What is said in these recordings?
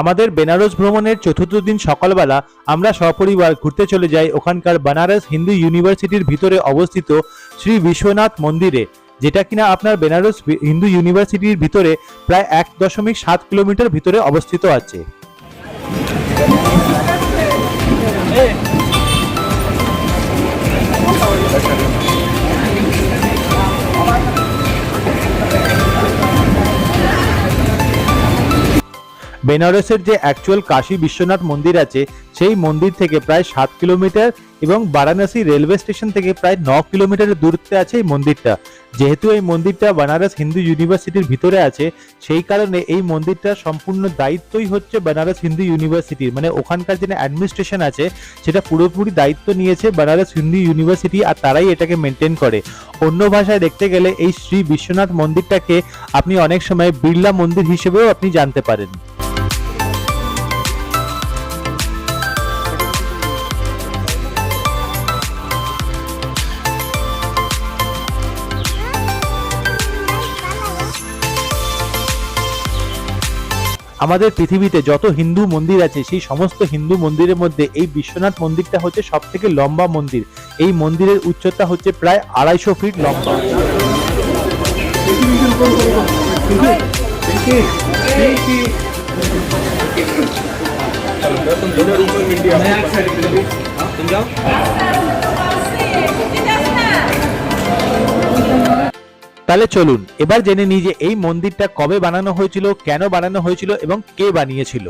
আমাদের বেনারস ভ্রমণের চতুর্থ দিন সকালবেলা আমরা সপরিবার ঘুরতে চলে যাই ওখানকার বেনারস হিন্দু ইউনিভার্সিটির ভিতরে অবস্থিত শ্রী বিশ্বনাথ মন্দিরে, যেটা কিনা আপনার বেনারস হিন্দু ইউনিভার্সিটির ভিতরে প্রায় এক দশমিক সাত কিলোমিটার ভিতরে অবস্থিত আছে। বেনারসের যে অ্যাকচুয়াল কাশী বিশ্বনাথ মন্দির আছে, সেই মন্দির থেকে প্রায় সাত কিলোমিটার এবং বারাণসী রেলওয়ে স্টেশন থেকে প্রায় ন কিলোমিটারের দূরত্বে আছে এই মন্দিরটা। যেহেতু এই মন্দিরটা বেনারস হিন্দু ইউনিভার্সিটির ভিতরে আছে, সেই কারণে এই মন্দিরটা সম্পূর্ণ দায়িত্বই হচ্ছে বেনারস হিন্দু ইউনিভার্সিটির মানে ওখানকার যে অ্যাডমিনিস্ট্রেশন আছে, সেটা পুরোপুরি দায়িত্ব নিয়েছে বেনারস হিন্দু ইউনিভার্সিটি আর তারাই এটাকে মেনটেন করে। অন্য ভাষায় দেখতে গেলে এই শ্রী বিশ্বনাথ মন্দিরটাকে আপনি অনেক সময় বিড়লা মন্দির হিসেবেও আপনি জানতে পারেন। আমাদের পৃথিবীতে যত হিন্দু মন্দির আছে, সেই সমস্ত হিন্দু মন্দিরের মধ্যে এই বিশ্বনাথ মন্দিরটা হচ্ছে সব থেকে লম্বা মন্দির। এই মন্দিরের উচ্চতা হচ্ছে প্রায় আড়াইশো ফিট লম্বা। তাহলে চলুন, এবার জেনে নিই যে এই মন্দিরটা কবে বানানো হয়েছিল, কেন বানানো হয়েছিল এবং কে বানিয়েছিল।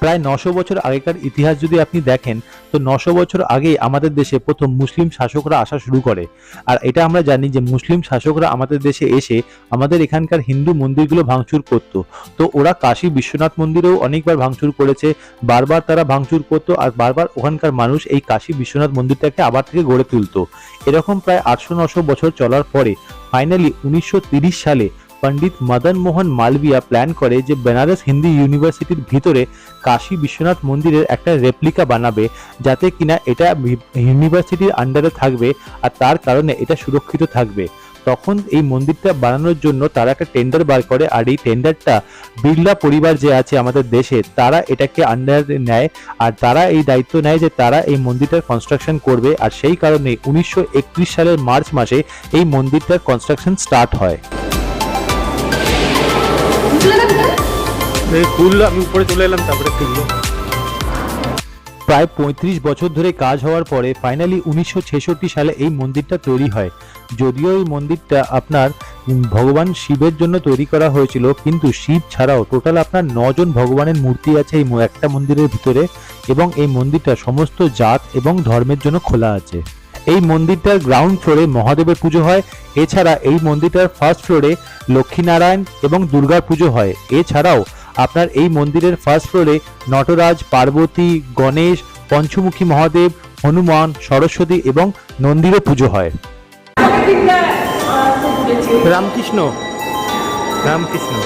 প্রায় নশো বছর আগেকার ইতিহাস যদি আপনি দেখেন, তো নশো বছর আগেই আমাদের দেশে প্রথম মুসলিম শাসকরা আসা শুরু করে। আর এটা আমরা জানি যে মুসলিম শাসকরা আমাদের দেশে এসে আমাদের এখানকার হিন্দু মন্দিরগুলো ভাঙচুর করত। তো ওরা কাশী বিশ্বনাথ মন্দিরেও অনেকবার ভাঙচুর করেছে, বারবার তারা ভাঙচুর করতো আর বারবার ওখানকার মানুষ এই কাশী বিশ্বনাথ মন্দিরটাকে আবার থেকে গড়ে তুলতো। এরকম প্রায় আটশো নশো বছর চলার পরে ফাইনালি উনিশশো সালে পণ্ডিত মদন মোহন মালবিয়া প্ল্যান করে যে বেনারস হিন্দি ইউনিভার্সিটির ভিতরে কাশী বিশ্বনাথ মন্দিরের একটা রেপ্লিকা বানাবে, যাতে কিনা এটা ইউনিভার্সিটির আন্ডারে থাকবে আর তার কারণে এটা সুরক্ষিত থাকবে। তখন এই মন্দিরটা বানানোর জন্য তারা একটা টেন্ডার বার করে আর এই টেন্ডারটা বিড়লা পরিবার যে আছে আমাদের দেশে, তারা এটাকে আন্ডারে নেয় আর তারা এই দায়িত্ব নেয় যে তারা এই মন্দিরটার কনস্ট্রাকশন করবে। আর সেই কারণে উনিশশো একত্রিশ সালের মার্চ মাসে এই মন্দিরটার কনস্ট্রাকশন স্টার্ট হয়। খুললো আমি উপরে চলে এলাম তারপরে খুললো প্রায় পঁয়ত্রিশ বছর ধরে কাজ হওয়ার পরে ফাইনালি উনিশশো ছেষট্টি সালে এই মন্দিরটা তৈরি হয়। যদিও এই মন্দিরটা আপনার ভগবান শিবের জন্য তৈরি করা হয়েছিল কিন্তু শিব ছাড়াও টোটাল আপনার নজন ভগবানের মূর্তি আছে এই একটা মন্দিরের ভিতরে এবং এই মন্দিরটা সমস্ত জাত এবং ধর্মের জন্য খোলা আছে। এই মন্দিরটার গ্রাউন্ড ফ্লোরে মহাদেবের পুজো হয়। এছাড়া এই মন্দিরটার ফার্স্ট ফ্লোরে লক্ষ্মীনারায়ণ এবং দুর্গার পুজো হয়। এছাড়াও আপনার এই মন্দিরের ফার্স্ট ফ্লোরে নটরাজ পার্বতী গণেশ পঞ্চমুখী মহাদেব হনুমান সরস্বতী এবং নন্দীরও পুজো হয়। রামকৃষ্ণ। রামকৃষ্ণ।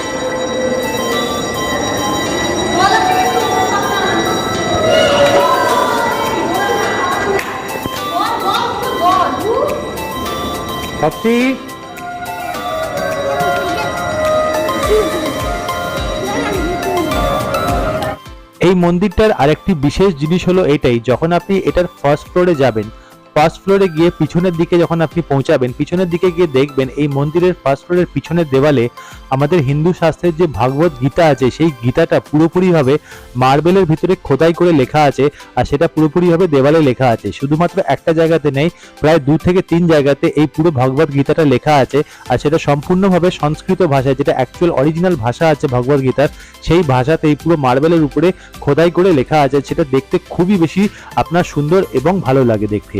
সত্যি এই মন্দিরটার আরেকটি বিশেষ জিনিস হলো এটাই যখন আপনি এটার ফার্স্ট ফ্লোরে যাবেন ফার্স্ট ফ্লোরে গিয়ে পিছনের দিকে যখন আপনি পৌঁছাবেন, পিছনের দিকে গিয়ে দেখবেন এই মন্দিরের ফার্স্ট ফ্লোরের পিছনের দেওয়ালে আমাদের হিন্দু শাস্ত্রের যে ভাগবত গীতা আছে, সেই গীতাটা পুরোপুরিভাবে মার্বেলের ভিতরে খোদাই করে লেখা আছে আর সেটা পুরোপুরিভাবে দেওয়ালে লেখা আছে। শুধুমাত্র একটা জায়গাতে নেই, প্রায় দু থেকে তিন জায়গাতে এই পুরো ভগবত গীতাটা লেখা আছে আর সেটা সম্পূর্ণভাবে সংস্কৃত ভাষায়, যেটা অ্যাকচুয়াল অরিজিনাল ভাষা আছে ভগবত গীতার, সেই ভাষাতে এই পুরো মার্বেলের উপরে খোদাই করে লেখা আছে। সেটা দেখতে খুবই বেশি আপনার সুন্দর এবং ভালো লাগে দেখতে।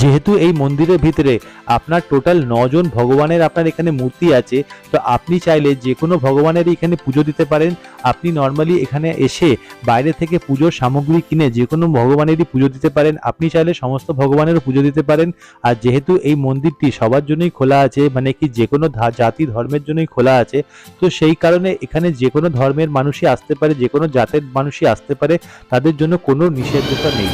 যেহেতু এই মন্দিরের ভিতরে আপনার টোটাল নজন ভগবানের আপনার এখানে মূর্তি আছে, তো আপনি চাইলে যে কোনো ভগবানেরই এখানে পুজো দিতে পারেন। আপনি নর্মালি এখানে এসে বাইরে থেকে পুজোর সামগ্রী কিনে যে কোনো ভগবানেরই পুজো দিতে পারেন। আপনি চাইলে সমস্ত ভগবানেরও পুজো দিতে পারেন। আর যেহেতু এই মন্দিরটি সবার জন্যই খোলা আছে মানে কি যে কোনো জাতি ধর্মের জন্যই খোলা আছে, তো সেই কারণে এখানে যে কোনো ধর্মের মানুষই আসতে পারে, যে কোনো জাতের মানুষই আসতে পারে। তাদের জন্য কোনো নিষেধাজ্ঞা নেই।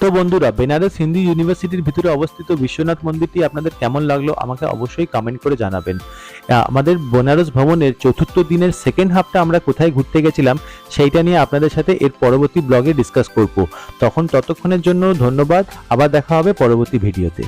তো বন্ধুরা, বেনারস হিন্দু ইউনিভার্সিটির ভিতরে অবস্থিত বিশ্বনাথ মন্দিরটি আপনাদের কেমন লাগল আমাকে অবশ্যই কমেন্ট করে জানাবেন। আমাদের বেনারস ভ্রমণের চতুর্থ দিনের সেকেন্ড হাফটা আমরা কোথায় ঘুরতে গেছিলাম সেইটা নিয়ে আপনাদের সাথে এর পরবর্তী ব্লগে ডিসকাস করব। তখন ততক্ষণের জন্য ধন্যবাদ, আবার দেখা হবে পরবর্তী ভিডিওতে